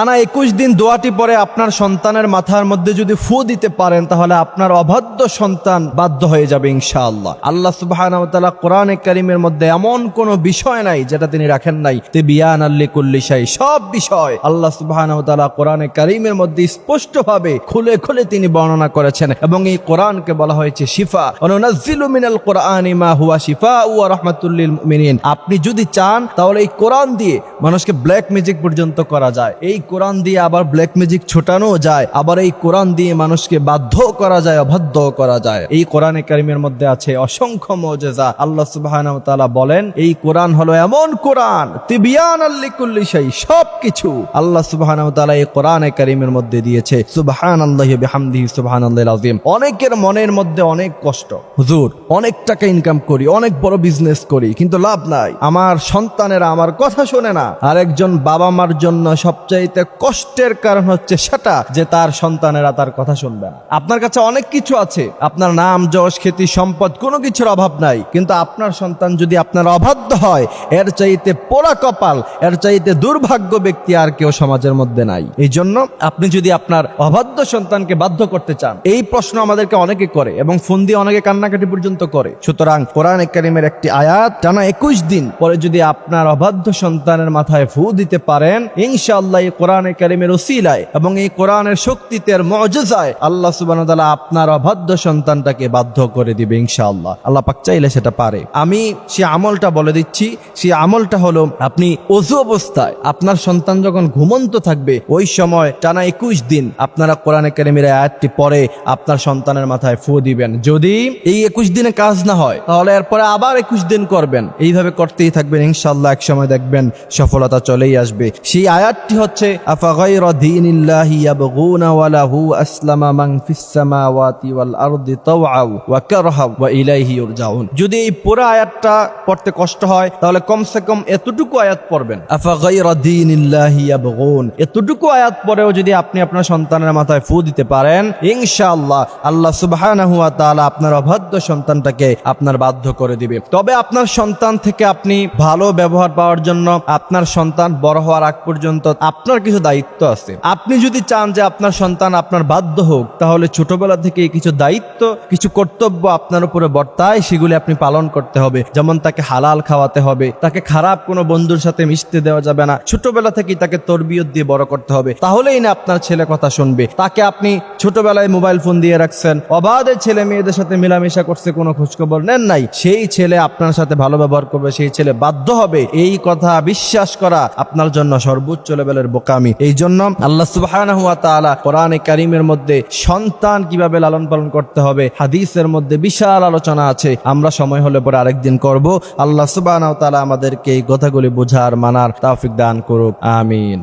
টানা একুশ দিন দোয়াটি পরে আপনার সন্তানের মাথার মধ্যে যদি ফু দিতে পারেন, তাহলে আপনার অবাধ্য সন্তান বাধ্য হয়ে যাবে ইনশাআল্লাহ। আল্লাহ সুবাহ কোরআনে কারিমের মধ্যে এমন কোনো বিষয় নাই যেটা তিনি রাখেন নাই। তে বিয়ান আল্লি কুল্লিশাই সব বিষয় আল্লাহ সুবাহ কোরআনে কারিমের মধ্যে স্পষ্ট ভাবে খুলে খুলে তিনি বর্ণনা করেছেন এবং এই কোরআনকে বলা হয়েছে শিফা। মিনাল কোরআন ইমা হুয়া শিফা ওয়া রাহমাতুল মুমিনিন। আপনি যদি চান, তাহলে এই কোরআন দিয়ে মানুষকে ব্ল্যাক ম্যাজিক পর্যন্ত করা যায়। এই কোরআন দিয়ে আবার ব্ল্যাক ম্যাজিক ছোটানো যায়, আবার এই কোরআন দিয়ে মানুষকে বাধ্য করা যায়, অবাধ্য করা যায়। এই কোরআনে কারিমের মধ্যে আছে অসংখ্য মজেজা। আল্লাহ ওয়া বলেন, এই কোরআন হলো এমন কোরআন, তিবিয়ান আল্লিকুল্লি সবকিছু। আল্লাহ সুবহানাহু ওয়া এই কোরআনে কারিমের মধ্যে দিয়েছে, সুবহানাল্লাহি বিহামদিহি, সুবহানাল্লাহিল আযীম। অনেকের মনের মধ্যে অনেক কষ্ট। হুজুর অনেক টাকা ইনকাম করি, অনেক বড় বিজনেস করি, কিন্তু লাভ নাই। আমার সন্তানেরা আমার কথা শোনে না। আরেকজন বাবা মার জন্য সবচাইতে কষ্টের কারণ হচ্ছে সেটা যে তার সন্তানেরা তার কথা শুনবে না। আপনার কাছে অনেক কিছু আছে। আপনার নাম, যশ, খ্যাতি, সম্পদ, কোনো কিছুর অভাব নাই। কিন্তু আপনার সন্তান যদি আপনার অবাধ্য হয়, এর চাইতে পোড়া কপাল, এর চাইতে দুর্ভাগ্য ব্যক্তি আর কেউ সমাজের মধ্যে নাই। এই জন্য আপনি যদি আপনার অবাধ্য সন্তানকে বাধ্য করতে চান, এই প্রশ্ন আমাদেরকে অনেকে করে এবং ফোন দিয়ে অনেকে কান্নাকাটি পর্যন্ত করে। সুতরাং কোরআন কারিমের একটি আয়াত, টানা একুশ দিন পরে যদি আপনার অবাধ্য সন্তানের মাথায় ফু দিতে পারেন, ইনশাআল্লাহ এই কোরআন কারিমের ওসিলায় এবং এই কোরআনের শক্তিতে মজেজায় আল্লাহ সুবাহ আপনার অবাধ্য সন্তানটাকে বাধ্য করে দিবে ইনশাআল্লাহ। আল্লাহ পাক চাইলে সেটা পারে। আমি সে আমলটা বলে দিচ্ছি, সে আমলটা হলো আপনি অজু অবস্থায় আপনার সন্তান যখন ঘুমন্ত থাকবে, ওই সময় টানা একুশ দিন আপনারা কোরআনে কারিমের আয়াতটি পরে আপনার সন্তানের মাথায় ফু দিবেন। যদি এই একুশ দিনে কাজ না হয়, তাহলে এরপরে আবার একুশ দিন করবেন। এইভাবে করতেই থাকবেন ইনশাল্লাহ এক সময় দেখবেন সফলতা চলেই আসবে। সেই আয়াতটি হচ্ছে ওয়া লাহু আসলামা মান ফিস সামাওয়াতি ওয়াল আরদি তাওআউ ওয়া কারহা ওয়া ইলাইহি ইরজাউন। যদি এই পুরো আয়াতটা পড়তে কষ্ট হয়, তাহলে কমসে কম এতটুকু আয়াত পড়বেন। আফা গায়রা দীনিল্লাহি ইয়াবগুন। এতটুকু আয়াত পরেও যদি আপনি আপনার সন্তানের মাথায় ফু দিতে পারেন, ইনশাআল্লাহ আল্লাহ সুবহানাহু ওয়া তাআলা আপনার অবাধ্য সন্তানটাকে আপনার বাধ্য করে দিবে। তবে আপনার সন্তান থেকে আপনি ভালো ব্যবহার পাওয়ার জন্য আপনার সন্তান বড় হওয়ার আগ পর্যন্ত আপনার কিছু দায়িত্ব আছে। আপনি যদি চান যে আপনার সন্তান আপনার বাধ্য হোক, তাহলে ছোটবেলা থেকে কিছু দায়িত্ব, কিছু কর্তব্য আপনার উপরে বর্তায়, সেগুলি আপনি পালন করতে হবে। যেমন তাকে হালাল খাওয়াতে হবে, তাকে খারাপ কোনো বন্ধুর সাথে মিশতে দেওয়া যাবে না। ছোটবেলা থেকেই তাকে তরবিয়ত দিয়ে বড় করতে হবে। তাহলেই না আপনার ছেলে কথা শুনবে। তাকে আপনি ছোটবেলায় মোবাইল ফোন দিয়ে রাখছেন। অবাধে ছেলে মেয়েদের সাথে মেলামেশা করছে, কোনো খোঁজখবর নেন নাই। সেই ছেলে আপনার সাথে ভালো ব্যবহার করবে, সেই ছেলে বাধ্য হবে। এই কথা বিশ্বাস করা আপনার জন্য সর্বোচ্চ লেভেলের বোকামি এই জন্য আল্লাহ সুবাহ কোরআনে কারিমের মধ্যে সন্তান কীভাবে লালন পালন করতে হবে, হাদিসের মধ্যে বিশাল আলোচনা আছে। আমরা সময় হলে পরে আরেকদিন করব। আল্লাহ সুবাহ আমাদেরকে এই কথাগুলি বোঝার, মানার তাফিক দান করুক। আমিন।